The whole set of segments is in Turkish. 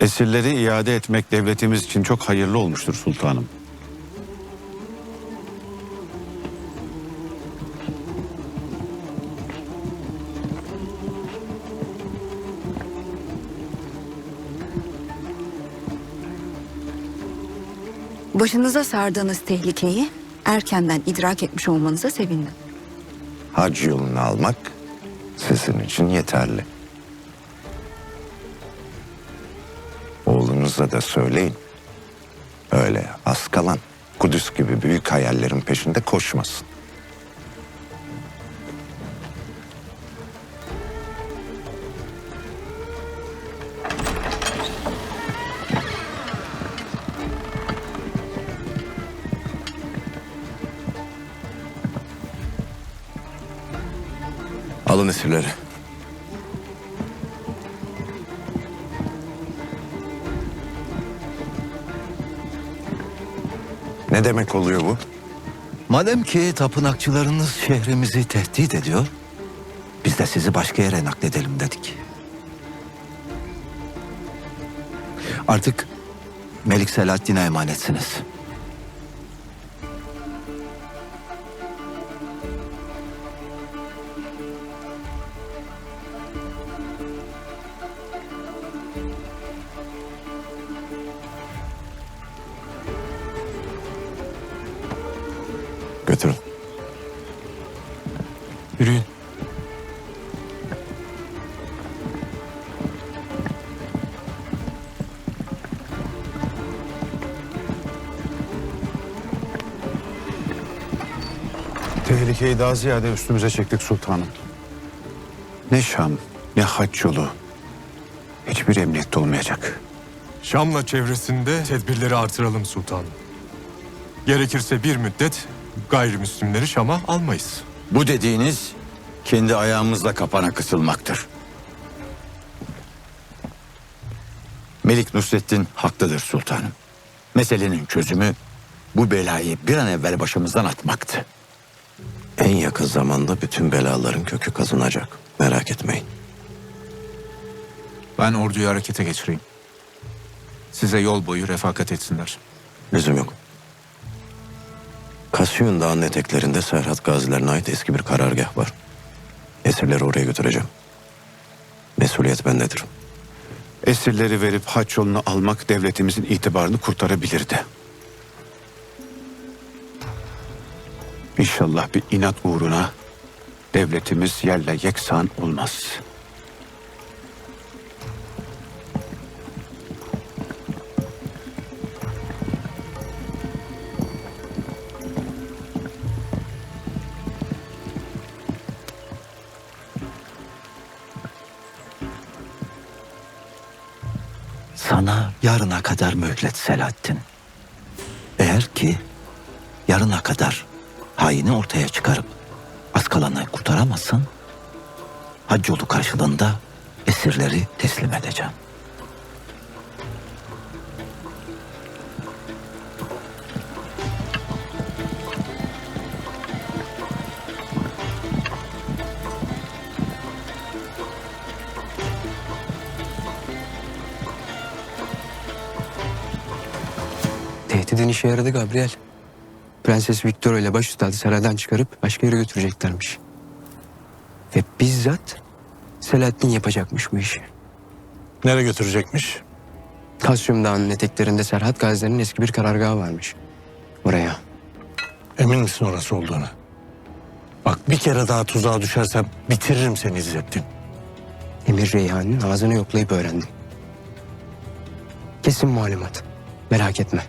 Esirleri iade etmek devletimiz için çok hayırlı olmuştur sultanım. Başınıza sardığınız tehlikeyi erkenden idrak etmiş olmanıza sevindim. Hac yolunu almak sizin için yeterli. Oğlunuza da söyleyin. Öyle az kalan Kudüs gibi büyük hayallerin peşinde koşmasın. Alın esirleri. Ne demek oluyor bu? Madem ki tapınakçılarınız şehrimizi tehdit ediyor, biz de sizi başka yere nakledelim dedik. Artık Melik Selahattin'e emanetsiniz. Götürün. Yürüyün. Tehlikeyi daha ziyade üstümüze çektik sultanım. Ne Şam, ne haç yolu. Hiçbir emniyette olmayacak. Şam'la çevresinde tedbirleri artıralım sultanım. Gerekirse bir müddet gayrimüslimleri Şam'a almayız. Bu dediğiniz kendi ayağımızla kapana kısılmaktır. Melik Nusrettin haklıdır sultanım. Meselenin çözümü bu belayı bir an evvel başımızdan atmaktı. En yakın zamanda bütün belaların kökü kazınacak. Merak etmeyin. Ben orduyu harekete geçireyim. Size yol boyu refakat etsinler. Lüzum yok. Kasyun Dağı'nın eteklerinde Serhat gazilerine ait eski bir karargah var. Esirleri oraya götüreceğim. Mesuliyet bendedir. Esirleri verip haç yolunu almak devletimizin itibarını kurtarabilirdi. İnşallah bir inat uğruna devletimiz yerle yeksan olmaz. Sana yarına kadar mühlet Selahattin. Eğer ki yarına kadar haini ortaya çıkarıp az kalanı kurtaramazsan hac yolu karşılığında esirleri teslim edeceğim. Tehdidin işe yaradı Gabriel. Prenses Victoria ile baş üstadı saraydan çıkarıp başka yere götüreceklermiş. Ve bizzat Selahattin yapacakmış bu işi. Nereye götürecekmiş? Kasyum Dağı'nın eteklerinde Serhat Gazilerinin eski bir karargahı varmış. Oraya. Emin misin orası olduğunu? Bak bir kere daha tuzağa düşersem bitiririm seni İzzettin. Emir Reyhan'ın ağzını yoklayıp öğrendim. Kesin malumat. Merak etme.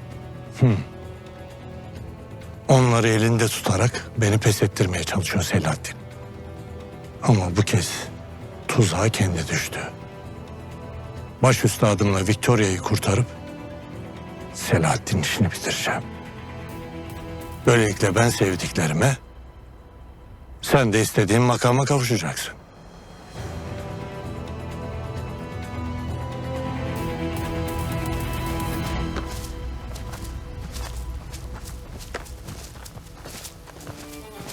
Onları elinde tutarak beni pes ettirmeye çalışıyor Selahattin. Ama bu kez tuzağa kendi düştü. Baş üstadımla Victoria'yı kurtarıp Selahattin'in işini bitireceğim. Böylelikle ben sevdiklerime sen de istediğin makama kavuşacaksın.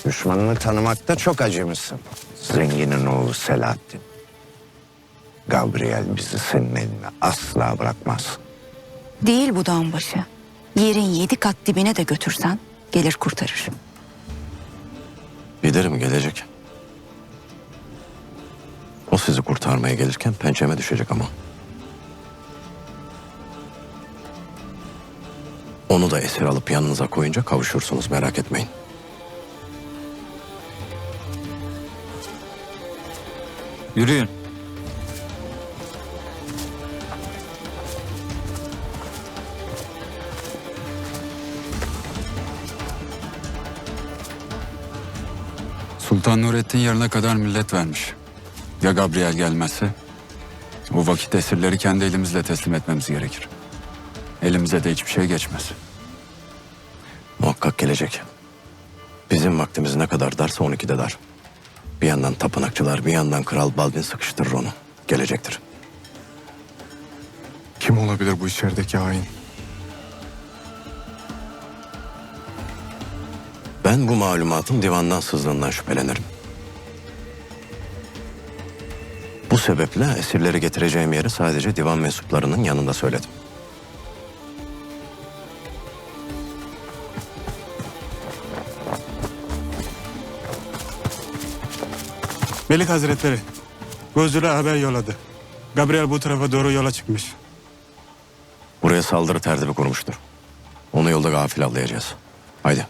Düşmanını tanımakta çok acımışsın. Zenginin oğlu Selahattin. Gabriel bizi senin eline asla bırakmaz. Değil bu dağın başı. Yerin yedi kat dibine de götürsen gelir kurtarır. Bilirim gelecek. O sizi kurtarmaya gelirken pençeme düşecek ama. Onu da esir alıp yanınıza koyunca kavuşursunuz merak etmeyin. Yürüyün. Sultan Nurettin yarına kadar millet vermiş. Ya Gabriel gelmezse? O vakit esirleri kendi elimizle teslim etmemiz gerekir. Elimize de hiçbir şey geçmez. Muhakkak gelecek. Bizim vaktimiz ne kadar darsa 12'de dar. Bir yandan tapınakçılar, bir yandan Kral Baldwin sıkıştırır onu. Gelecektir. Kim olabilir bu içerideki hain? Ben bu malumatın divandan sızdığından şüphelenirim. Bu sebeple esirleri getireceğim yeri sadece divan mensuplarının yanında söyledim. Melik Hazretleri, Gözcüler haber yolladı. Gabriel bu tarafa doğru yola çıkmış. Buraya saldırı tertibi kurmuştur. Onu yolda gafil avlayacağız. Haydi.